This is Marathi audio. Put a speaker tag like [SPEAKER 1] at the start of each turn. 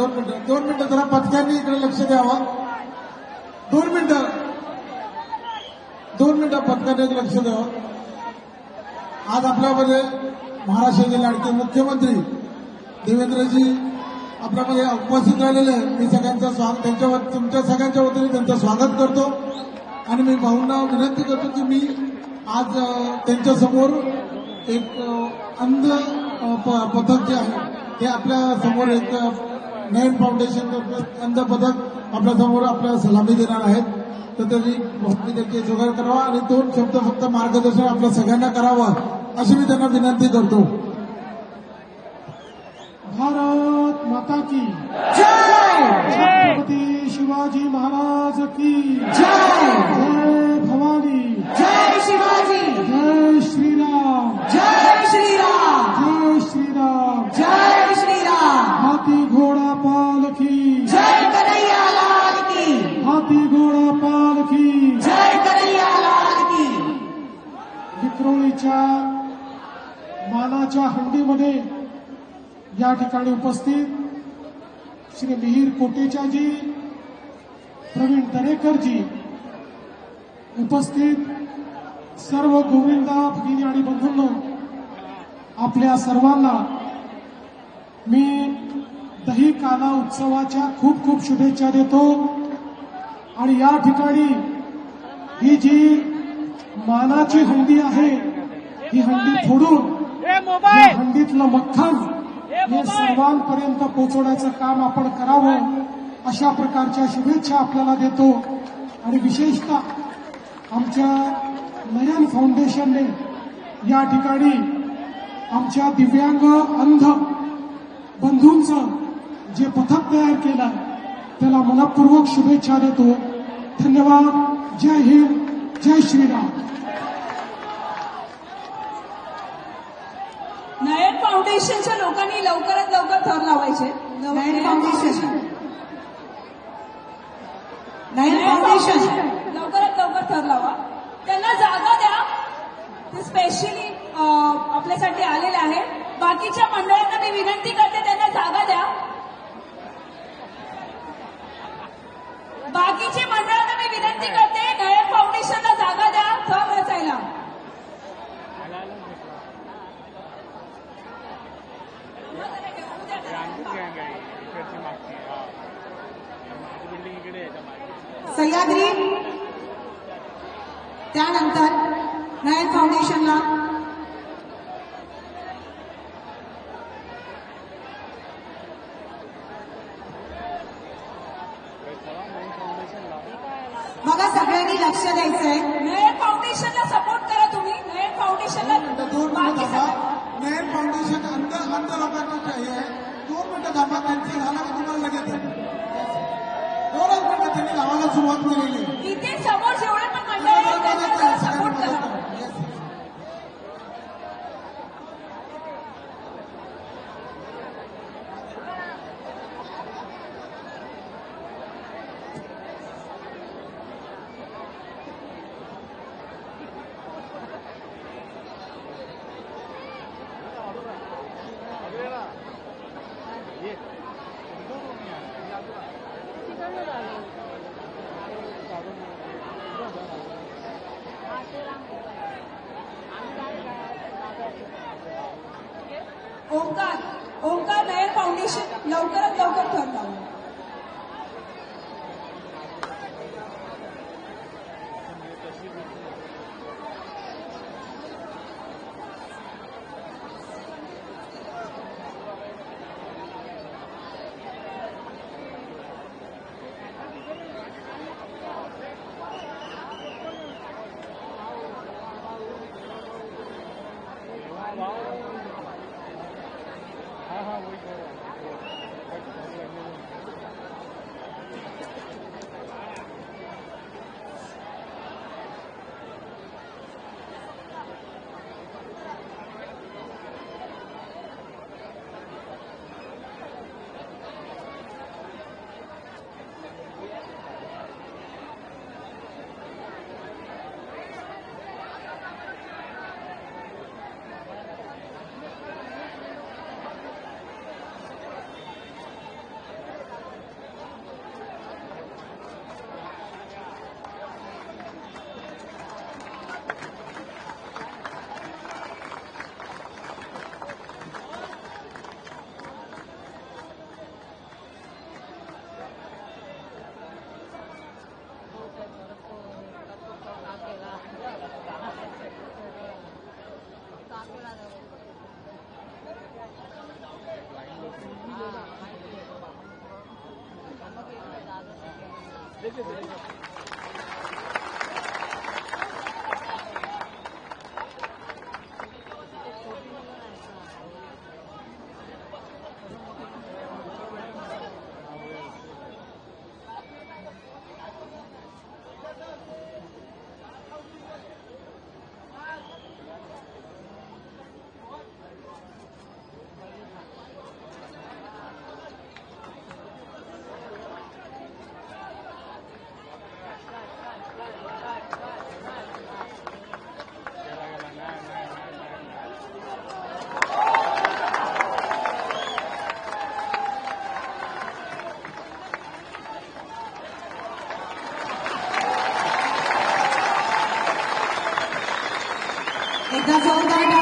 [SPEAKER 1] दोन मिनिटं दोन मिनिटं जरा पथकांनी इकडे लक्ष द्यावं. दोन मिनिटं. दोन मिनिटं पथकाने लक्ष द्यावं. आज आपल्यामध्ये महाराष्ट्राचे लाडके मुख्यमंत्री देवेंद्रजी आपल्यामध्ये उपस्थित राहिलेले आहे. मी सगळ्यांचं स्वागत त्यांच्यावर तुमच्या सगळ्यांच्या वतीने त्यांचं स्वागत करतो. आणि मी भाऊंना विनंती करतो की मी आज त्यांच्यासमोर एक अंध प- पथक जे आहे ते आपल्यासमोर एक नयन फाउंडेशन अंध पथक आपल्यासमोर आपल्याला सलामी देणार आहेत. तर त्यांनी भाऊंनी त्यांची जुगार करावा आणि दोन शब्द फक्त मार्गदर्शन आपल्या सगळ्यांना करावं अशी मी त्यांना विनंती करतो.
[SPEAKER 2] भारत माता की
[SPEAKER 1] जय!
[SPEAKER 2] छत्रपती शिवाजी महाराज की
[SPEAKER 1] जय!
[SPEAKER 2] विक्रोळीच्या मानाच्या हंडीमध्ये या ठिकाणी उपस्थित श्री मिहीर कोटेचाजी प्रवीण दरेकरजी उपस्थित सर्व गोविंदा भगिनी आणि बंधूंनो आपल्या सर्वांना मी दही काला उत्सवाच्या खूप खूप शुभेच्छा देतो. आणि या ठिकाणी ही जी मानाची हंडी आहे ही हंडी फोडून या हंडीतलं मक्खन हे सर्वांपर्यंत पोहोचवण्याचं काम आपण करावं अशा प्रकारच्या शुभेच्छा आपल्याला देतो. आणि विशेषतः आमच्या नयन फाउंडेशनने या ठिकाणी आमच्या दिव्यांग अंध बंधूंचं जे पथक तयार केलं त्याला मनपूर्वक शुभेच्छा देतो. धन्यवाद. जय हिंद. जय श्रीराम
[SPEAKER 3] नयन फाउंडेशनच्या लोकांनी लवकरात लवकर थर लावायचे.
[SPEAKER 4] फाउंडेशन फाउंडेशन
[SPEAKER 3] लवकरात लवकर थर लावा. त्यांना जागा द्या. ते स्पेशली आपल्यासाठी आलेले आहेत बाकीच्या मंडळांना मी विनंती करते त्यांना जागा द्या. बाकीच्या मंडळांना मी विनंती करते नयन फाउंडेशनला जागा द्या.
[SPEAKER 4] त्यानंतर नयन फाउंडेशनला बघा सगळ्यांनी लक्ष द्यायचंय.
[SPEAKER 3] नयन फाउंडेशनला सपोर्ट करा तुम्ही. नयन फाउंडेशनला
[SPEAKER 1] दोन मिनिटं थांबा. नयन फाउंडेशन अंध अंध लोकांना काही आहे. दोन मिनिटं थांबा त्यांचं झालं का तुम्हाला लगेच दोनच मिनिटं त्यांनी गावाला सुरुवात केलेली आहे.
[SPEAKER 3] इथे समोर जेवढे पण मंडळ आहेत त्यांना जरा सपोर्ट करा
[SPEAKER 1] Yes.
[SPEAKER 5] ये इथं कोणी आहे? मी आलो ना.
[SPEAKER 3] ओंकार ओंकार नयर फाउंडेशन लवकरात लवकर ठरलं. लावलं
[SPEAKER 5] देते, देते. 那就拜